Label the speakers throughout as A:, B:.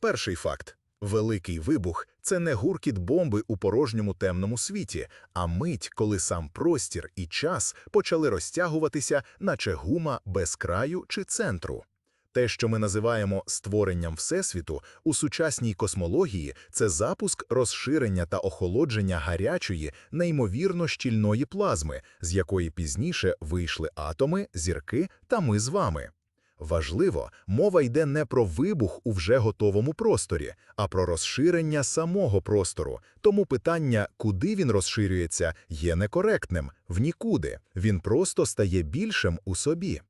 A: Перший факт. Великий вибух це не гуркіт бомби у порожньому темному світі, а мить, коли сам простір і час почали розтягуватися, наче гума без краю чи центру. Те, що ми називаємо створенням Всесвіту, у сучасній космології це запуск розширення та охолодження гарячої, неймовірно щільної плазми, з якої пізніше вийшли атоми, зірки та ми з вами. Важливо, мова йде не про вибух у вже готовому просторі, а про розширення самого простору. Тому питання, куди він розширюється, є некоректним в нікуди. Він просто стає більшим у собі.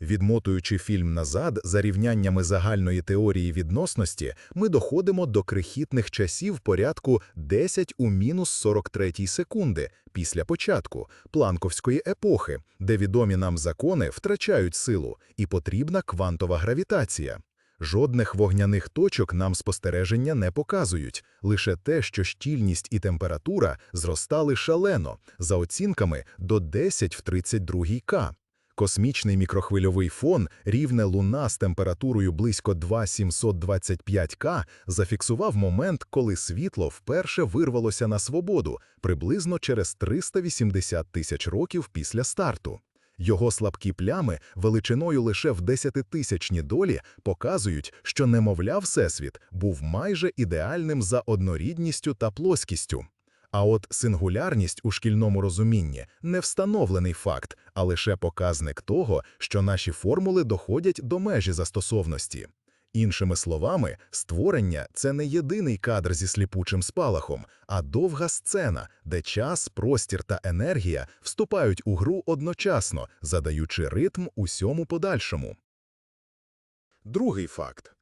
A: Відмотуючи фільм назад за рівняннями загальної теорії відносності, ми доходимо до крихітних часів порядку 10 у мінус 43 секунди після початку планковської епохи, де відомі нам закони втрачають силу, і потрібна квантова гравітація. Жодних вогняних точок нам спостереження не показують, лише те, що щільність і температура зростали шалено, за оцінками до 10 в 32 К. Космічний мікрохвильовий фон, рівне луна з температурою близько 2725 К, зафіксував момент, коли світло вперше вирвалося на свободу приблизно через 380 тисяч років після старту. Його слабкі плями величиною лише в десятитисячні долі показують, що немовля Всесвіт був майже ідеальним за однорідністю та плоскістю. А от сингулярність у шкільному розумінні не встановлений факт, а лише показник того, що наші формули доходять до межі застосовності. Іншими словами, створення це не єдиний кадр зі сліпучим спалахом, а довга сцена, де час, простір та енергія вступають у гру одночасно, задаючи ритм усьому подальшому.
B: Другий факт.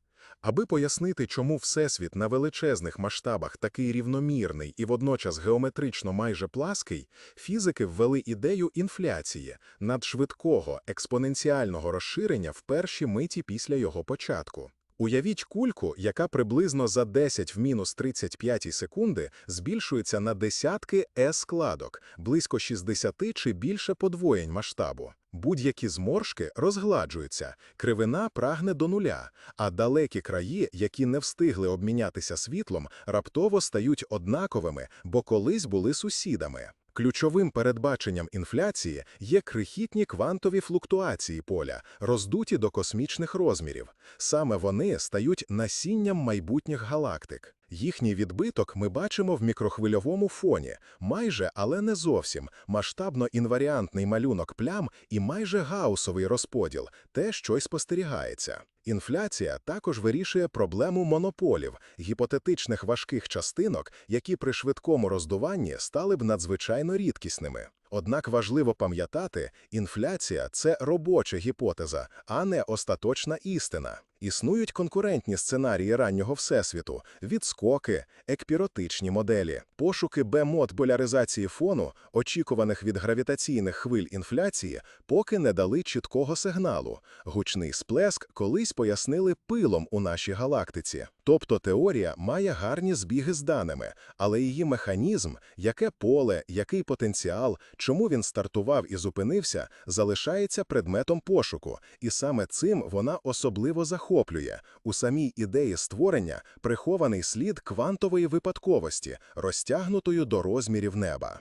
B: Аби пояснити, чому Всесвіт на величезних масштабах такий рівномірний і водночас геометрично майже плаский, фізики ввели ідею інфляції надшвидкого експоненціального розширення в перші миті після його початку. Уявіть кульку, яка приблизно за 10 в мінус 35 секунди збільшується на десятки е-складок, близько 60 чи більше подвоєнь масштабу. Будь-які зморшки розгладжуються, кривина прагне до нуля, а далекі краї, які не встигли обмінятися світлом, раптово стають однаковими, бо колись були сусідами. Ключовим передбаченням інфляції є крихітні квантові флуктуації поля, роздуті до космічних розмірів. Саме вони стають насінням майбутніх галактик. Їхній відбиток ми бачимо в мікрохвильовому фоні, майже, але не зовсім, масштабно інваріантний малюнок плям і майже гаусовий розподіл, те, що й спостерігається. Інфляція також вирішує проблему монополів, гіпотетичних важких частинок, які при швидкому роздуванні стали б надзвичайно рідкісними. Однак важливо пам'ятати, інфляція це робоча гіпотеза, а не остаточна істина. Існують конкурентні сценарії раннього всесвіту, відскоки, екпіротичні моделі, пошуки Б-мод поляризації фону, очікуваних від гравітаційних хвиль інфляції, поки не дали чіткого сигналу. Гучний сплеск колись пояснили пилом у нашій галактиці. Тобто теорія має гарні збіги з даними, але її механізм, яке поле, який потенціал, чому він стартував і зупинився, залишається предметом пошуку, і саме цим вона особливо захоплює у самій ідеї створення прихований слід квантової випадковості, розтягнутою до розмірів неба.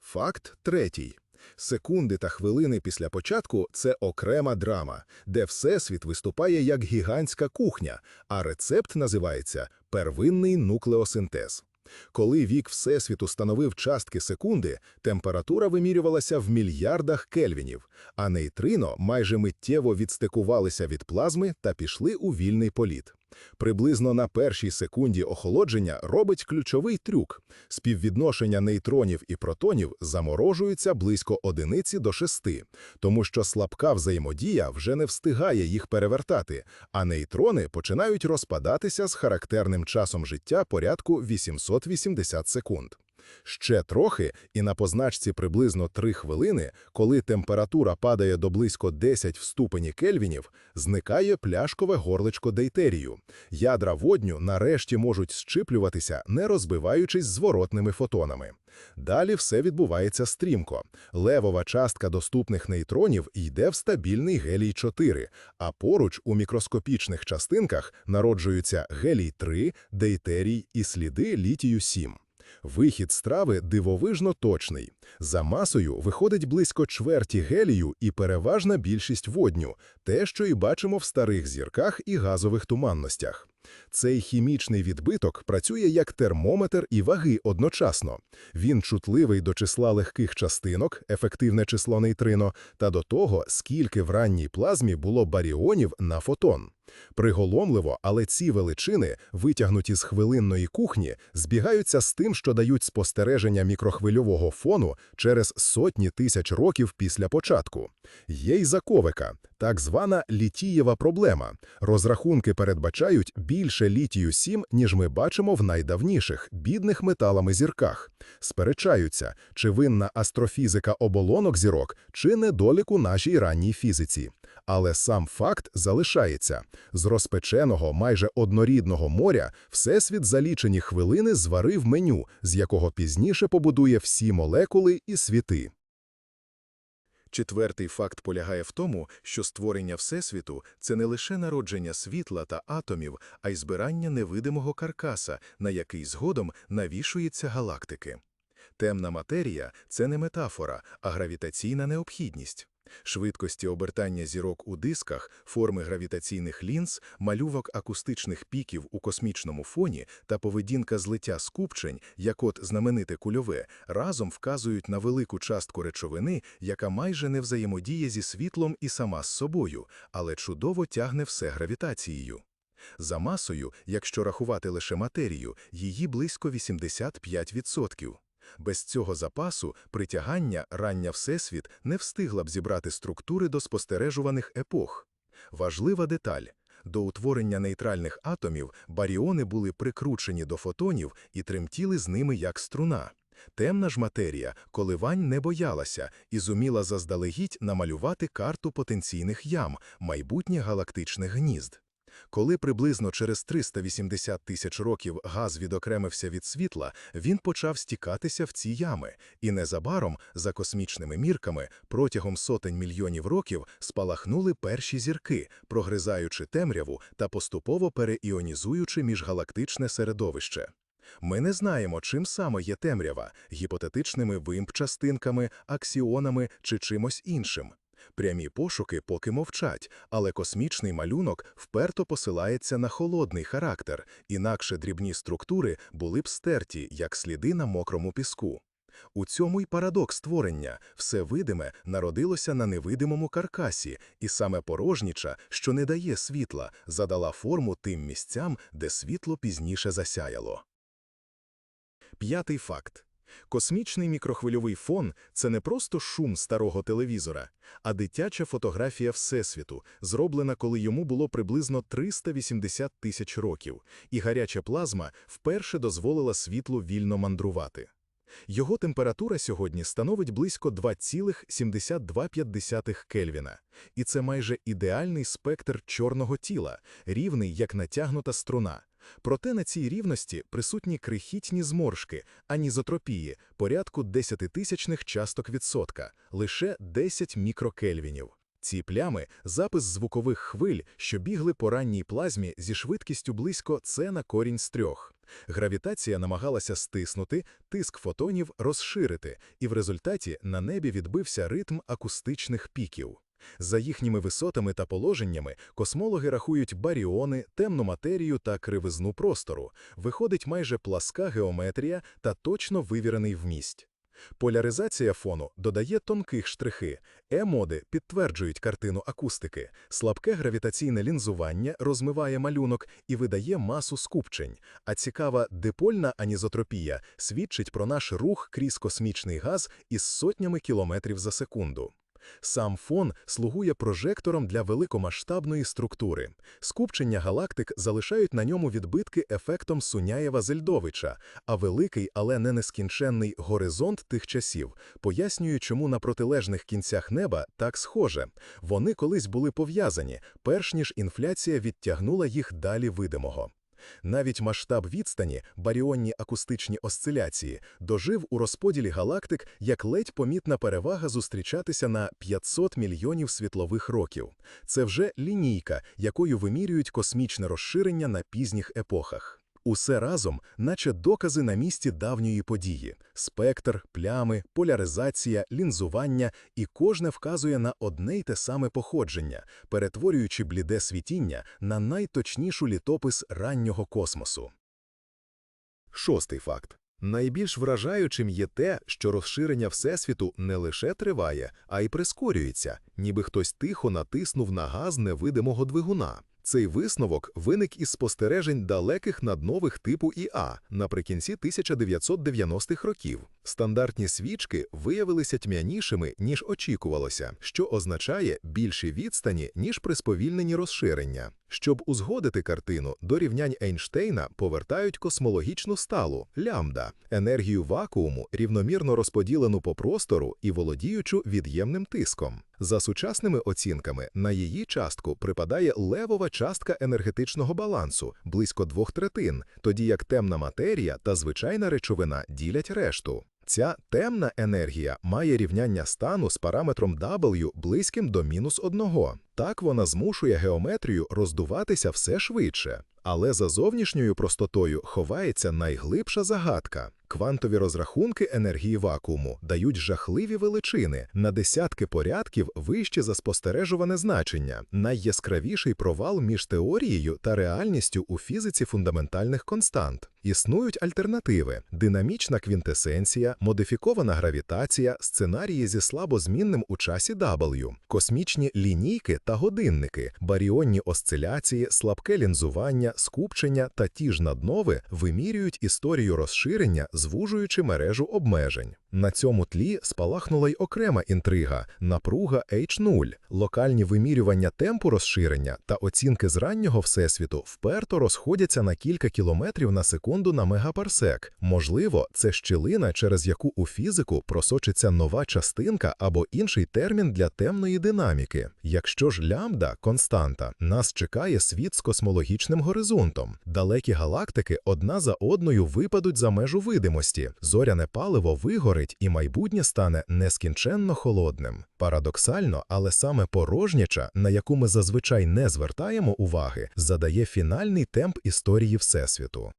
A: Факт третій. Секунди та хвилини після початку це окрема драма, де Всесвіт виступає як гігантська кухня, а рецепт називається первинний нуклеосинтез. Коли вік Всесвіту становив частки секунди, температура вимірювалася в мільярдах кельвінів, а нейтрино майже миттєво відстикувалися від плазми та пішли у вільний політ. Приблизно на першій секунді охолодження робить ключовий трюк. Співвідношення нейтронів і протонів заморожуються близько одиниці до шести, тому що слабка взаємодія вже не встигає їх перевертати, а нейтрони починають розпадатися з характерним часом життя порядку 880 секунд. Ще трохи, і на позначці приблизно 3 хвилини, коли температура падає до близько 10 в ступені кельвінів, зникає пляшкове горличко дейтерію. Ядра водню нарешті можуть щиплюватися, не розбиваючись зворотними фотонами.
B: Далі все відбувається стрімко. Левова частка доступних нейтронів йде в стабільний гелій-4, а поруч у мікроскопічних частинках народжуються гелій-3, дейтерій і сліди літію-7. Вихід страви дивовижно точний. За масою виходить близько чверті гелію і переважна більшість водню, те, що і бачимо в старих зірках і газових туманностях. Цей хімічний відбиток працює як термометр і ваги одночасно. Він чутливий до числа легких частинок, ефективне число нейтрино, та до того, скільки в ранній плазмі було баріонів на фотон. Приголомливо, але ці величини, витягнуті з хвилинної кухні, збігаються з тим, що дають спостереження мікрохвильового фону через сотні тисяч років після початку. Є й заковика, так звана літієва проблема. Розрахунки передбачають більше літію-7, ніж ми бачимо в найдавніших, бідних металами зірках. Сперечаються, чи винна астрофізика оболонок зірок, чи недоліку нашій ранній фізиці. Але сам факт залишається. З розпеченого, майже однорідного моря Всесвіт за лічені хвилини зварив меню, з якого пізніше побудує всі молекули і світи. Четвертий факт полягає в тому, що створення Всесвіту – це не лише народження світла та атомів, а й збирання невидимого каркаса, на який згодом навішується галактики. Темна матерія – це не метафора, а гравітаційна необхідність. Швидкості обертання зірок у дисках, форми гравітаційних лінз, малювок акустичних піків у космічному фоні та поведінка злиття скупчень, як от знамените кульове, разом вказують на велику частку речовини, яка майже не взаємодіє зі світлом і сама з собою, але чудово тягне все гравітацією. За масою, якщо рахувати лише матерію, її близько 85%. Без цього запасу притягання рання Всесвіт не встигла б зібрати структури до спостережуваних епох. Важлива деталь. До утворення нейтральних атомів баріони були прикручені до фотонів і тремтіли з ними як струна. Темна ж матерія коливань не боялася і зуміла заздалегідь намалювати карту потенційних ям, майбутніх галактичних гнізд. Коли приблизно через 380 тисяч років газ відокремився від світла, він почав стікатися в ці ями, і незабаром, за космічними мірками, протягом сотень мільйонів років спалахнули перші зірки, прогризаючи темряву та поступово переіонізуючи міжгалактичне середовище. Ми не знаємо, чим саме є темрява – гіпотетичними вимп-частинками, аксіонами чи чимось іншим. Прямі пошуки поки мовчать, але космічний малюнок вперто посилається на холодний характер, інакше дрібні структури були б стерті, як сліди на мокрому піску. У цьому й парадокс створення – все видиме народилося на невидимому каркасі, і саме порожніча, що не дає світла, задала форму тим місцям, де світло пізніше засяяло. П'ятий факт. Космічний мікрохвильовий фон – це не просто шум старого телевізора, а дитяча фотографія Всесвіту, зроблена, коли йому було приблизно 380 тисяч років, і гаряча плазма вперше дозволила світлу вільно мандрувати. Його температура сьогодні становить близько 2,72 Кельвіна, і це майже ідеальний спектр чорного тіла, рівний як натягнута струна. Проте на цій рівності присутні крихітні зморшки, анізотропії, порядку десятитисячних часток відсотка, лише 10 мікрокельвінів. Ці плями – запис звукових хвиль, що бігли по ранній плазмі зі швидкістю близько С на корінь з трьох. Гравітація намагалася стиснути, тиск фотонів розширити, і в результаті на небі відбився ритм акустичних піків. За їхніми висотами та положеннями космологи рахують баріони, темну матерію та кривизну простору. Виходить майже пласка геометрія та точно вивірений вмість. Поляризація фону додає тонких штрихи. Е-моди підтверджують картину акустики. Слабке гравітаційне лінзування розмиває малюнок і видає масу скупчень. А цікава дипольна анізотропія свідчить про наш рух крізь космічний газ із сотнями кілометрів за секунду. Сам фон слугує прожектором для великомасштабної структури. Скупчення галактик залишають на ньому відбитки ефектом Суняєва-Зельдовича, а великий, але не нескінченний горизонт тих часів пояснює, чому на протилежних кінцях неба так схоже. Вони колись були пов'язані, перш ніж інфляція відтягнула їх далі видимого. Навіть масштаб відстані, баріонні акустичні осциляції, дожив у розподілі галактик як ледь помітна перевага зустрічатися на 500 мільйонів світлових років. Це вже лінійка, якою вимірюють космічне розширення на пізніх епохах. Усе разом, наче докази на місці давньої події: спектр, плями, поляризація, лінзування, і кожне вказує на одне й те саме походження, перетворюючи бліде світіння на найточнішу літопис раннього космосу.
A: Шостий факт. Найбільш вражаючим є те, що розширення Всесвіту не лише триває, а й прискорюється, ніби хтось тихо натиснув на газ невидимого двигуна. Цей висновок виник із спостережень далеких наднових типу ІА наприкінці 1990-х років. Стандартні свічки виявилися тьмянішими, ніж очікувалося, що означає більші відстані, ніж при сповільненні розширення. Щоб узгодити картину, до рівнянь Ейнштейна повертають космологічну сталу – лямбда, енергію вакууму, рівномірно розподілену по простору і володіючу від'ємним тиском. За сучасними оцінками, на її частку припадає левова частка енергетичного балансу – близько двох третин, тоді як темна матерія та звичайна речовина ділять решту. Ця темна енергія має рівняння стану з параметром W близьким до мінус одного. Так вона змушує геометрію роздуватися все швидше. Але за зовнішньою простотою ховається найглибша загадка. Квантові розрахунки енергії вакууму дають жахливі величини на десятки порядків вище за спостережуване значення, найяскравіший провал між теорією та реальністю у фізиці фундаментальних констант. Існують альтернативи: динамічна квінтесенція, модифікована гравітація, сценарії зі слабозмінним у часі W, космічні лінійки та годинники, баріонні осциляції, слабке лінзування, скупчення та ті ж наднови вимірюють історію розширення, звужуючи мережу обмежень. На цьому тлі спалахнула й окрема інтрига – напруга H0. Локальні вимірювання темпу розширення та оцінки з раннього всесвіту вперто розходяться на кілька кілометрів на секунду на мегапарсек. Можливо, це щілина, через яку у фізику просочиться нова частинка або інший термін для темної динаміки. Якщо ж лямбда – константа, нас чекає світ з космологічним горизонтом. Далекі галактики одна за одною випадуть за межу видимості, зоряне паливо вигорить і майбутнє стане нескінченно холодним. Парадоксально, але саме порожняча, на яку ми зазвичай не звертаємо уваги, задає фінальний темп історії Всесвіту.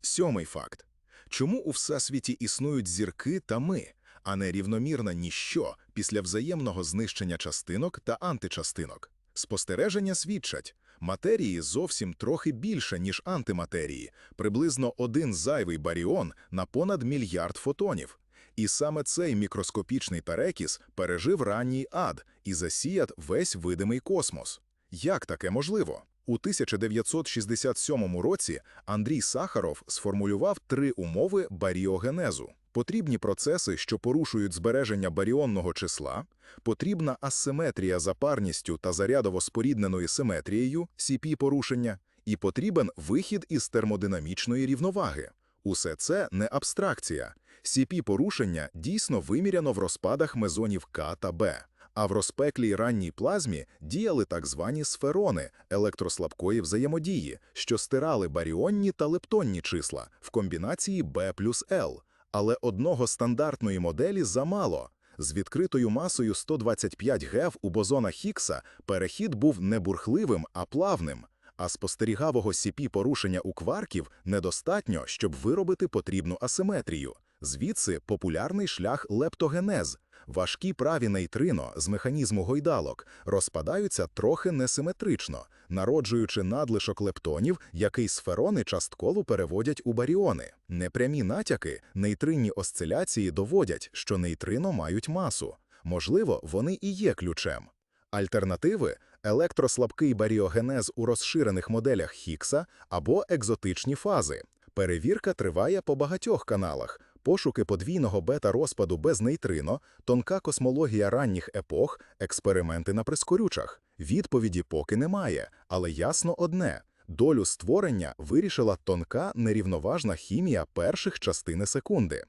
B: Сьомий факт. Чому у Всесвіті існують зірки та ми, а не рівномірне ніщо після взаємного знищення частинок та античастинок? Спостереження свідчать, матерії зовсім трохи більше, ніж антиматерії, приблизно один зайвий баріон на понад мільярд фотонів. І саме цей мікроскопічний перекіс пережив ранній ад і засіяв весь видимий космос. Як таке можливо? У 1967 році Андрій Сахаров сформулював три умови баріогенезу. Потрібні процеси, що порушують збереження баріонного числа, потрібна асиметрія за парністю та зарядово-спорідненою симетрією, CP порушення, і потрібен вихід із термодинамічної рівноваги. Усе це не абстракція. CP порушення дійсно виміряно в розпадах мезонів К та Б. А в розпеклій ранній плазмі діяли так звані сферони електрослабкої взаємодії, що стирали баріонні та лептонні числа в комбінації B плюс L. Але одного стандартної моделі замало. З відкритою масою 125 ГЕВ у бозона Хіггса перехід був не бурхливим, а плавним. А спостерігавого CP порушення у кварків недостатньо, щоб виробити потрібну асиметрію. Звідси популярний шлях лептогенез. Важкі праві нейтрино з механізму гойдалок розпадаються трохи несиметрично, народжуючи надлишок лептонів, який сферони частково переводять у баріони. Непрямі натяки, нейтринні осциляції доводять, що нейтрино мають масу. Можливо, вони і є ключем. Альтернативи – електрослабкий баріогенез у розширених моделях Хіггса або екзотичні фази. Перевірка триває по багатьох каналах. Пошуки подвійного бета-розпаду без нейтрино, тонка космологія ранніх епох, експерименти на прискорючах. Відповіді поки немає, але ясно одне – долю створення вирішила тонка нерівноважна хімія перших частини секунди.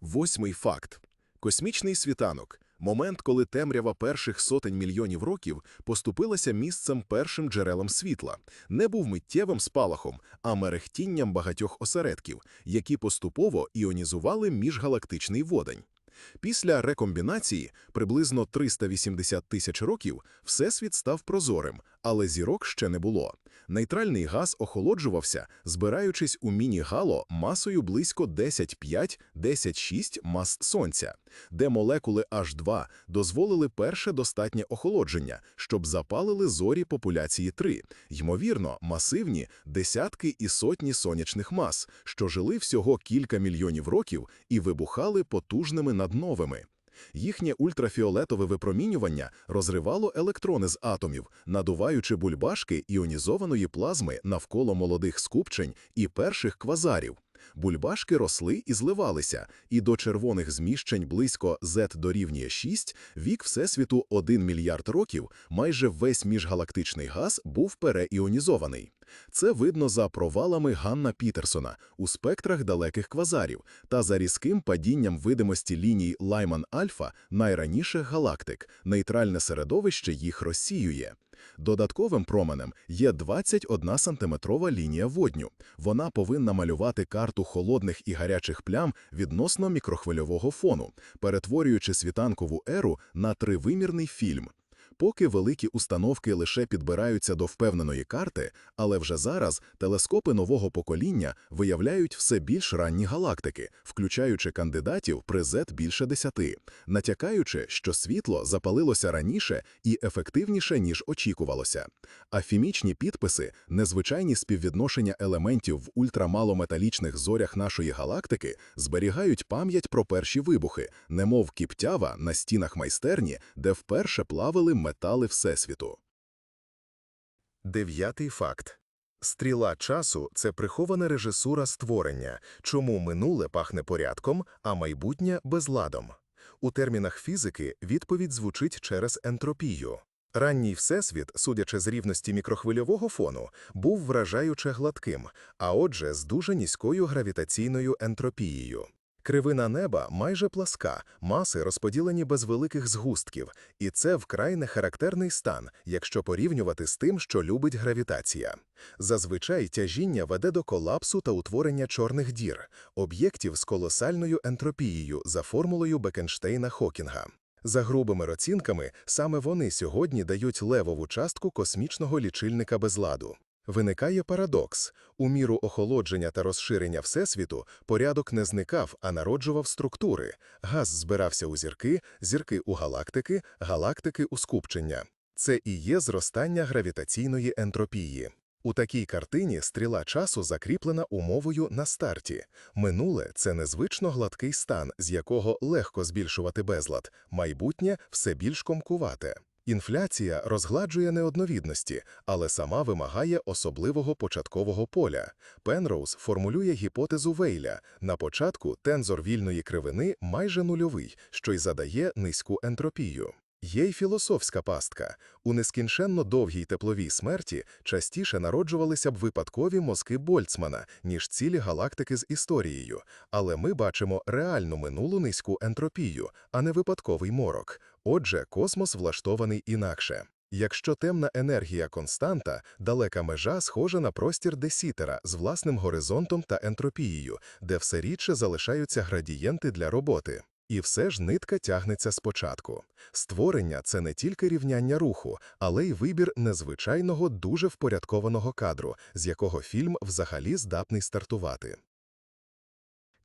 B: Восьмий факт. Космічний світанок. Момент, коли темрява перших сотень мільйонів років поступилася місцем першим джерелам світла, не був миттєвим спалахом, а мерехтінням багатьох осередків, які поступово іонізували міжгалактичний водень. Після рекомбінації, приблизно 380 тисяч років, Всесвіт став прозорим, але зірок ще не було. Нейтральний газ охолоджувався, збираючись у міні-гало масою близько 10,5-10,6 мас Сонця, де молекули H2 дозволили перше достатнє охолодження, щоб запалили зорі популяції 3, ймовірно, масивні десятки і сотні сонячних мас, що жили всього кілька мільйонів років і вибухали потужними надновими. Їхнє ультрафіолетове випромінювання розривало електрони з атомів, надуваючи бульбашки іонізованої плазми навколо молодих скупчень і перших квазарів. Бульбашки росли і зливалися, і до червоних зміщень близько Z дорівнює 6, вік Всесвіту 1 мільярд років, майже весь міжгалактичний газ був переіонізований. Це видно за провалами Ганна Пітерсона у спектрах далеких квазарів та за різким падінням видимості ліній Лайман-Альфа найраніших галактик, нейтральне середовище їх розсіює. Додатковим променем є 21 сантиметрова лінія водню. Вона повинна малювати карту холодних і гарячих плям відносно мікрохвильового фону, перетворюючи світанкову еру на тривимірний фільм. Поки великі установки лише підбираються до впевненої карти, але вже зараз телескопи нового покоління виявляють все більш ранні галактики, включаючи кандидатів при Z більше 10, натякаючи, що світло запалилося раніше і ефективніше, ніж очікувалося. А фімічні підписи, незвичайні співвідношення елементів в ультрамалометалічних зорях нашої галактики зберігають пам'ять про перші вибухи, немов кіптява на стінах майстерні, де вперше плавали плавили метали Всесвіту.
A: Дев'ятий факт. Стріла часу – це прихована режисура створення, чому минуле пахне порядком, а майбутнє – безладом. У термінах фізики відповідь звучить через ентропію. Ранній всесвіт, судячи з рівності мікрохвильового фону, був вражаюче гладким, а отже, з дуже низькою гравітаційною ентропією. Кривина неба майже пласка, маси розподілені без великих згустків, і це вкрай нехарактерний стан, якщо порівнювати з тим, що любить гравітація. Зазвичай тяжіння веде до колапсу та утворення чорних дір, об'єктів з колосальною ентропією за формулою Бекенштейна-Хокінга. За грубими оцінками, саме вони сьогодні дають левову частку космічного лічильника безладу. Виникає парадокс. У міру охолодження та розширення Всесвіту порядок не зникав, а народжував структури. Газ збирався у зірки, зірки у галактики, галактики у скупчення. Це і є зростання гравітаційної ентропії. У такій картині стріла часу закріплена умовою на старті. Минуле – це незвично гладкий стан, з якого легко збільшувати безлад, майбутнє – все більш комкувате. Інфляція розгладжує неодновідності, але сама вимагає особливого початкового поля. Пенроуз формулює гіпотезу Вейля. На початку тензор вільної кривини майже нульовий, що й задає низьку ентропію. Є й філософська пастка. У нескінченно довгій тепловій смерті частіше народжувалися б випадкові мозки Больцмана, ніж цілі галактики з історією. Але ми бачимо реальну минулу низьку ентропію, а не випадковий морок. Отже, космос влаштований інакше. Якщо темна енергія константа, далека межа схожа на простір Десітера з власним горизонтом та ентропією, де все рідше залишаються градієнти для роботи. І все ж нитка тягнеться спочатку. Створення – це не тільки рівняння руху, але й вибір незвичайного, дуже впорядкованого кадру, з якого фільм взагалі здатний стартувати.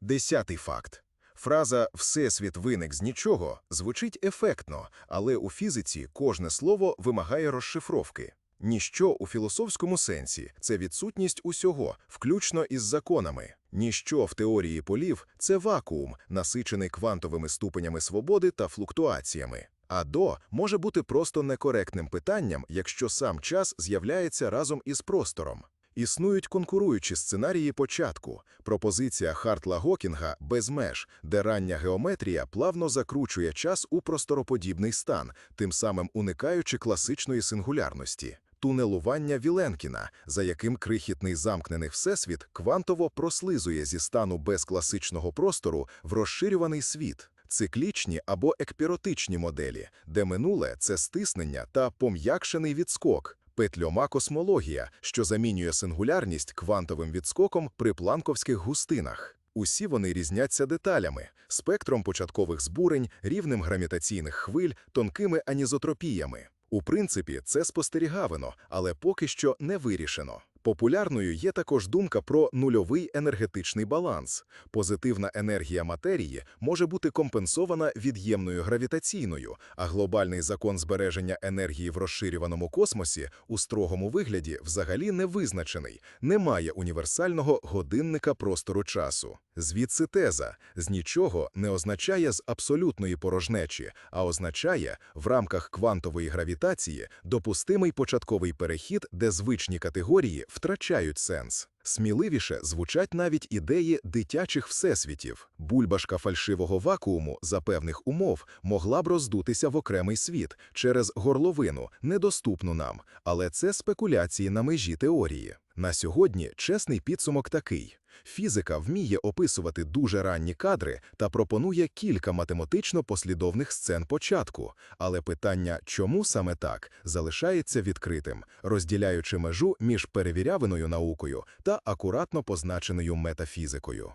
A: Десятий факт. Фраза «Всесвіт виник з нічого» звучить ефектно, але у фізиці кожне слово вимагає розшифровки. Ніщо у філософському сенсі – це відсутність усього, включно із законами. Ніщо в теорії полів – це вакуум, насичений квантовими ступенями свободи та флуктуаціями. А до може бути просто некоректним питанням, якщо сам час з'являється разом із простором. Існують конкуруючі сценарії початку. Пропозиція Хартла Гокінга без меж, де рання геометрія плавно закручує час у простороподібний стан, тим самим уникаючи класичної сингулярності. Тунелування Віленкіна, за яким крихітний замкнений всесвіт квантово прослизує зі стану безкласичного простору в розширюваний світ.
B: циклічні або екпіротичні моделі, де минуле – це стиснення та пом'якшений відскок, петльома космологія, що замінює сингулярність квантовим відскоком при планковських густинах. Усі вони різняться деталями, спектром початкових збурень, рівнем гравітаційних хвиль, тонкими анізотропіями. У принципі, це спостерігавано, але поки що не вирішено. Популярною є також думка про нульовий енергетичний баланс. Позитивна енергія матерії може бути компенсована від'ємною гравітаційною, а глобальний закон збереження енергії в розширюваному космосі у строгому вигляді взагалі не визначений, немає універсального годинника простору часу. Звідси теза «з нічого» не означає з абсолютної порожнечі, а означає в рамках квантової гравітації допустимий початковий перехід, де звичні категорії втрачають сенс. Сміливіше звучать навіть ідеї дитячих всесвітів. Бульбашка фальшивого вакууму за певних умов могла б роздутися в окремий світ через горловину, недоступну нам, але це спекуляції на межі теорії. На сьогодні чесний підсумок такий. Фізика вміє описувати дуже ранні кадри та пропонує кілька математично послідовних сцен початку, але питання «чому саме так?» залишається відкритим, розділяючи межу між перевірявиною наукою та акуратно позначеною метафізикою.